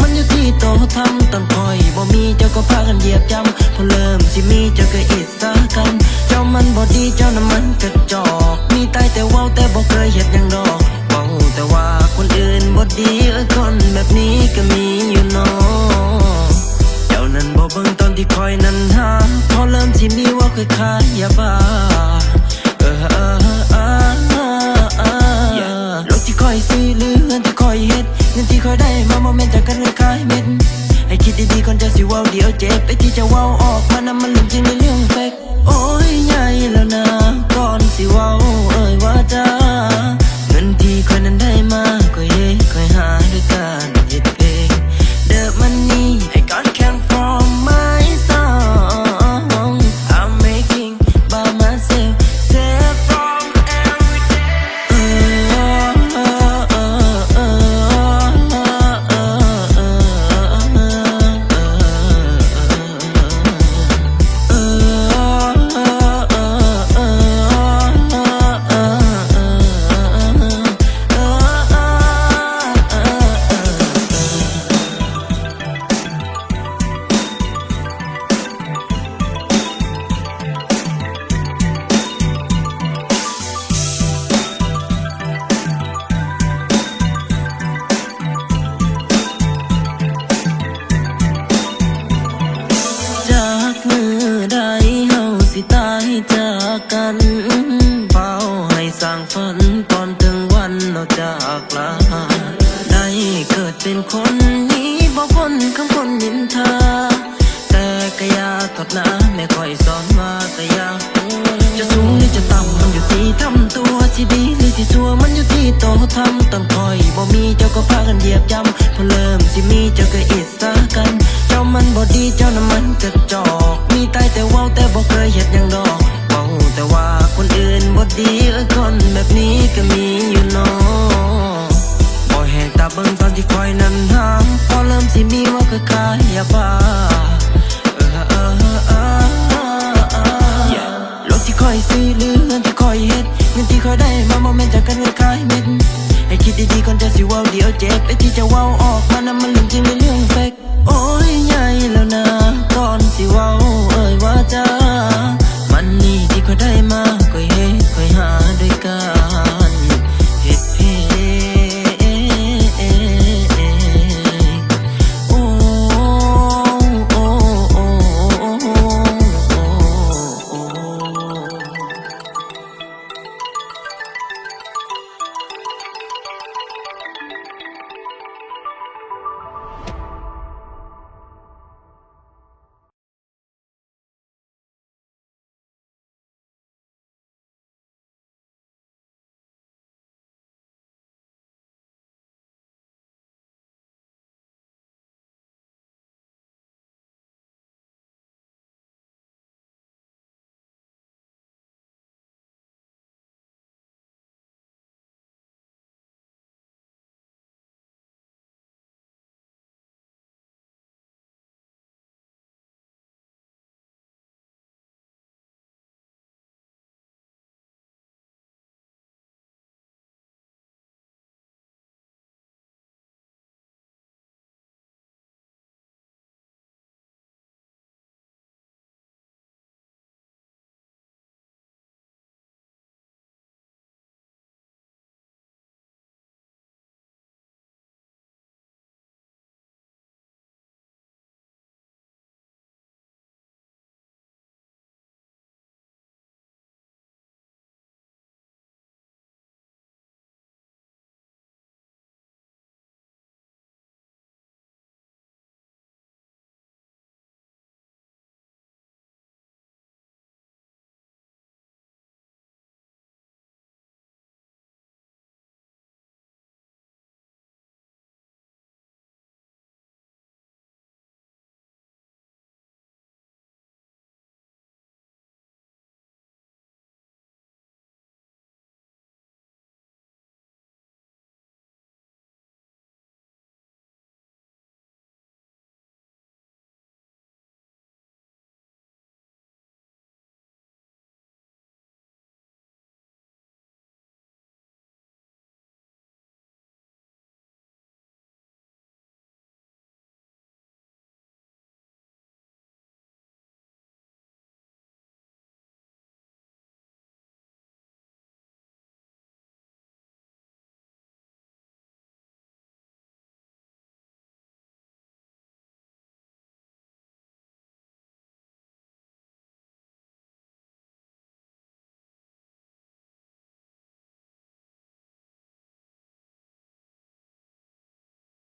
มันอยู่ที่โตทำตอนคอยบ่มีเจ้าก็พากันเหยียบจำพอเริ่มสิมีเจ้าก็อิสากัน เจ้ามันบ่ดีเจ้านั้นมันกระจอก มีตายแต่ว้าแต่บ่เคยเฮ็ดยังดอกเว้าแต่ว่าคนอื่นบ่ดีเอ้ยคนแบบนี้ก็มีอยู่เนาะเจ้านั้นบ่เบิ่งตอนที่คอยนั้นหาพอเริ่มสิมีว่าเคยขายยาบ้าเออ เว้าเดี๋ยวเจ็บไปที่จะเว้าอ กกันเฝ้าให้สร้างฝันก่อนถึงวันเราจากลาได้เกิดเป็นคนนี้บ่พ้นคำคนนินทา แต่ก็อยาทดนะแม่คอยสอนว่าก็อยาจะสูงหรือจะต่ำมันอยู่ที่ทำตัวสิดีหรือสิสัวมันอยู่ที่โตทำตอนคอยบ่มีเจ้าก็พากันเหยียบย่ำพอเริ่มสิมีเจ้าก็อิสากัน เจ้ามันบ่ดีเจ้านั้นมันกระจอก มีตายแต่ว้าแต่บ่เคยเฮ็ดยังดอก คือขายบ้าเออเออเออเออเออรถที่คอยซื้อหรือเงินที่คอยเฮ็ดเงินที่คอยได้มาโมเมนต์จากกันเลยคายเม็ดให้คิดดีๆก่อนจะสิว้าเดี๋ยวเจ็บไปที่จะว้าออกมานั้นมันเรื่องจริงเลย